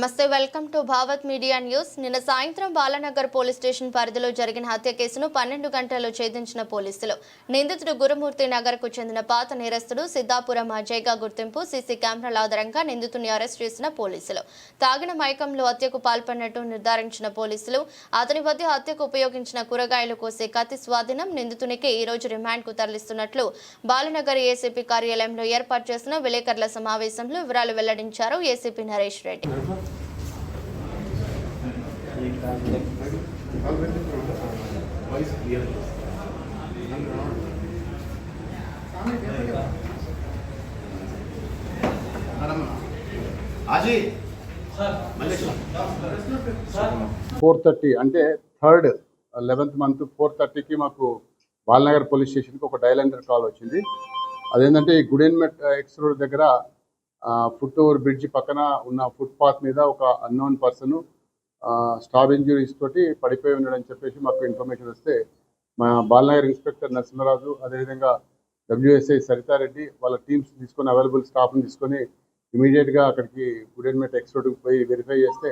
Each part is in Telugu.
నమస్తే welcome to Bhavat media news. నిన్న సాయంత్రం బాలానగర్ పోలీస్ స్టేషన్ పరిధిలో జరిగిన హత్య కేసును పన్నెండు గంటల్లో ఛేదించిన పోలీసులు. నిందితుడు గురుమూర్తి నగర్కు చెందిన పాత నేరస్తుడు సిద్ధాపురం అజయ్గా గుర్తింపు సీసీ కెమెరాల ఆధారంగా నిందితుడిని అరెస్ట్ చేసిన పోలీసులు. తాగిన మైకంలో హత్యకు పాల్పడినట్టు నిర్ధారించిన పోలీసులు అతని వద్ద హత్యకు ఉపయోగించిన కూరగాయలు కోసే కత్తి స్వాధీనం నిందితునికి ఈ రోజు రిమాండ్కు తరలిస్తున్నట్లు బాలనగర్ ఏసీపీ కార్యాలయంలో ఏర్పాటు చేసిన విలేకరుల సమావేశంలో వివరాలు వెల్లడించారు ACP Naresh Reddy. Four thirty అంటే థర్డ్ లెవెన్త్ మంత్ ఫోర్ థర్టీకి మాకు బాలనగర్ పోలీస్ స్టేషన్కి ఒక డైలాండర్ కాల్ వచ్చింది. అదేంటంటే ఈ గుడెన్మెట్ ఎక్స్ రోడ్ దగ్గర ఫుట్ ఓవర్ బ్రిడ్జ్ పక్కన ఉన్న ఫుట్పాత్ మీద ఒక అన్నోన్ పర్సన్ స్టాబ్ ఇంజురీస్ తోటి పడిపోయి ఉన్నాడని చెప్పేసి మాకు ఇన్ఫర్మేషన్ వస్తే మా బాలనగర్ ఇన్స్పెక్టర్ నరసింహరాజు అదేవిధంగా డబ్ల్యూఎస్ఐ సరితారెడ్డి వాళ్ళ టీమ్స్ తీసుకొని అవైలబుల్ స్టాఫ్ని తీసుకొని ఇమీడియట్గా అక్కడికి గుడెన్మెట్ ఎక్స్ రోడ్కి పోయి వెరిఫై చేస్తే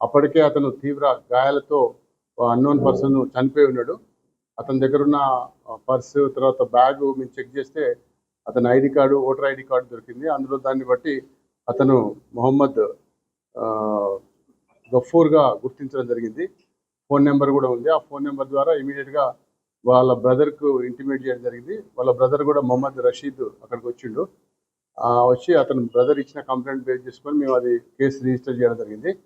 అప్పటికే అతను తీవ్ర గాయాలతో అన్నోన్ పర్సన్ చనిపోయి ఉన్నాడు. అతని దగ్గర ఉన్న పర్సు తర్వాత బ్యాగ్ మేము చెక్ చేస్తే అతని ID card voter ID card దొరికింది. అందులో దాన్ని బట్టి అతను మొహమ్మద్ గఫూర్గా గుర్తించడం జరిగింది. ఫోన్ నెంబర్ కూడా ఉంది. ఆ ఫోన్ నెంబర్ ద్వారా ఇమీడియట్గా వాళ్ళ బ్రదర్కు ఇంటిమేట్ చేయడం జరిగింది. వాళ్ళ బ్రదర్ కూడా మొహమ్మద్ రషీద్ అక్కడికి వచ్చిండు. వచ్చి అతను బ్రదర్ ఇచ్చిన కంప్లైంట్ బేస్ చేసుకొని మేము అది కేసు రిజిస్టర్ చేయడం జరిగింది.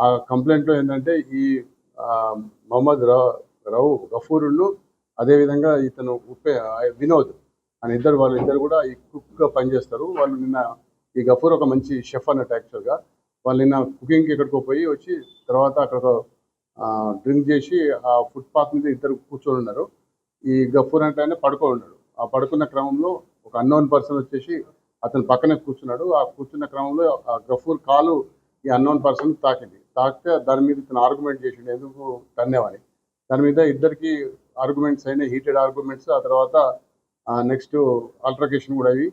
ఆ కంప్లైంట్లో ఏంటంటే ఈ మొహమ్మద్ ర- రవు గఫూరును అదేవిధంగా ఇతను ఉపే వినోద్ అని ఇద్దరు వాళ్ళు ఇద్దరు కూడా ఈ కుక్గా పనిచేస్తారు. వాళ్ళు నిన్న ఈ గఫూర్ ఒక మంచి షెఫ్ అన్నట్టు యాక్చువల్గా వాళ్ళు నిన్న కుకింగ్కి ఎక్కడికో పోయి వచ్చి తర్వాత అక్కడ డ్రింక్ చేసి ఆ ఫుట్పాత్ మీద ఇద్దరు కూర్చొని ఉన్నారు. ఈ గఫూర్ అంటే ఆయన పడుకో ఉన్నాడు. ఆ పడుకున్న క్రమంలో ఒక అన్నోన్ పర్సన్ వచ్చేసి అతను పక్కనే కూర్చున్నాడు. ఆ కూర్చున్న క్రమంలో ఆ గఫూర్ కాలు ఈ అన్నోన్ పర్సన్ తాకింది. తాకితే దాని మీద ఇతను ఆర్గ్యుమెంట్ చేసిండు. ఎందుకు? తన్నేవని దాని మీద ఇద్దరికి ఆర్గ్యుమెంట్స్ అయినాయి. Heated arguments. ఆ తర్వాత నెక్స్ట్ ఆల్ట్రకేషన్ కూడా అవి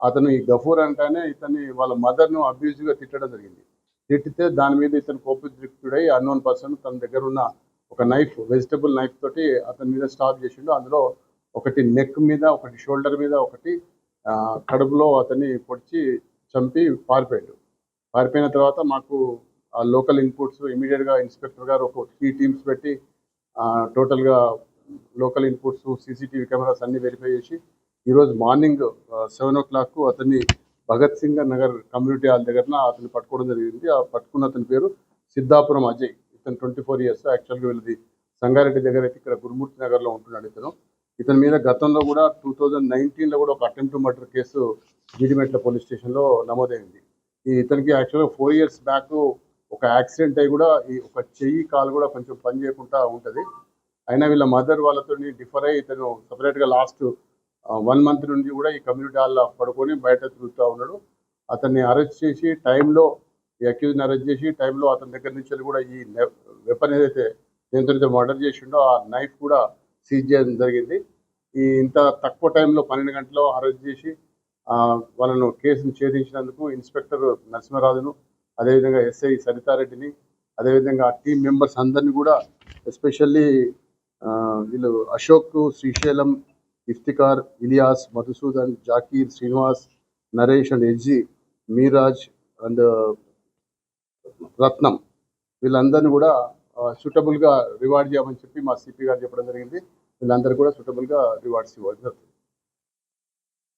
అతను ఈ గఫూర్ అంటేనే ఇతన్ని వాళ్ళ మదర్ను అబ్యూజ్గా తిట్టడం జరిగింది. తిట్టితే దాని మీద ఇతను కోపదృక్తుడై అన్నోన్ పర్సన్ తన దగ్గర ఉన్న ఒక నైఫ్ వెజిటబుల్ నైఫ్ తోటి అతని మీద స్టాప్ చేసిండు. అందులో ఒకటి నెక్ మీద ఒకటి షోల్డర్ మీద ఒకటి కడుపులో అతన్ని పొడిచి చంపి పారిపోయాడు. పారిపోయిన తర్వాత మాకు ఆ లోకల్ ఇన్పుట్స్ ఇమీడియట్గా ఇన్స్పెక్టర్ గారు ఒక త్రీ టీమ్స్ పెట్టి టోటల్గా లోకల్ ఇన్పుట్స్ సీసీటీవీ కెమెరాస్ అన్ని వెరిఫై చేసి ఈరోజు మార్నింగ్ సెవెన్ ఓ క్లాక్ అతన్ని భగత్ సింగ్ నగర్ కమ్యూనిటీ హాల్ దగ్గర అతను పట్టుకోవడం జరిగింది. ఆ పట్టుకున్న అతని పేరు సిద్ధాపురం అజయ్. ఇతను ట్వంటీ ఫోర్ ఇయర్స్ యాక్చువల్గా వీళ్ళది సంగారెడ్డి దగ్గర అయితే ఇక్కడ గురుమూర్తి నగర్లో ఉంటున్నాడు ఇతను. ఇతని మీద గతంలో కూడా టూ థౌజండ్ నైన్టీన్లో కూడా ఒక attempt murder case Jeedimetla police స్టేషన్లో నమోదైంది. ఈ ఇతనికి యాక్చువల్గా ఫోర్ ఇయర్స్ బ్యాక్ ఒక యాక్సిడెంట్ అయి కూడా ఈ ఒక చెయ్యి కాలు కూడా కొంచెం పని చేయకుండా ఉంటుంది. అయినా వీళ్ళ మదర్ వాళ్ళతో డిఫర్ అయ్యి ఇతను సపరేట్గా లాస్ట్ వన్ మంత్ నుండి కూడా ఈ కమ్యూనిటీ హాల్లో పడుకొని బయట తిరుగుతూ ఉన్నాడు. అతన్ని అరెస్ట్ చేసి టైంలో ఈ అక్యూజ్ని అరెస్ట్ చేసి టైంలో అతని దగ్గర నుంచి కూడా ఈ వెపన్ ఏదైతే దేంతో మర్డర్ చేసిండో ఆ నైఫ్ కూడా సీజ్ చేయడం జరిగింది. ఈ ఇంత తక్కువ టైంలో పన్నెండు గంటల్లో అరెస్ట్ చేసి వాళ్ళను కేసును ఛేదించినందుకు ఇన్స్పెక్టర్ నరసింహరాజును అదేవిధంగా ఎస్ఐ సరితారెడ్డిని అదేవిధంగా ఆ టీం మెంబర్స్ అందరినీ కూడా ఎస్పెషల్లీ వీళ్ళు అశోక్ శ్రీశైలం ఇఫ్తికార్ ఇలియాస్ మధుసూదన్ జాకీర్ శ్రీనివాస్ నరేష్ అండ్ ఎజ్జి మీరాజ్ అండ్ రత్నం వీళ్ళందరినీ కూడా సూటబుల్గా రివార్డ్ చేయమని చెప్పి మా సిపి గారు చెప్పడం జరిగింది. వీళ్ళందరూ కూడా సూటబుల్గా రివార్డ్స్ ఇవ్వాలి జరుగుతుంది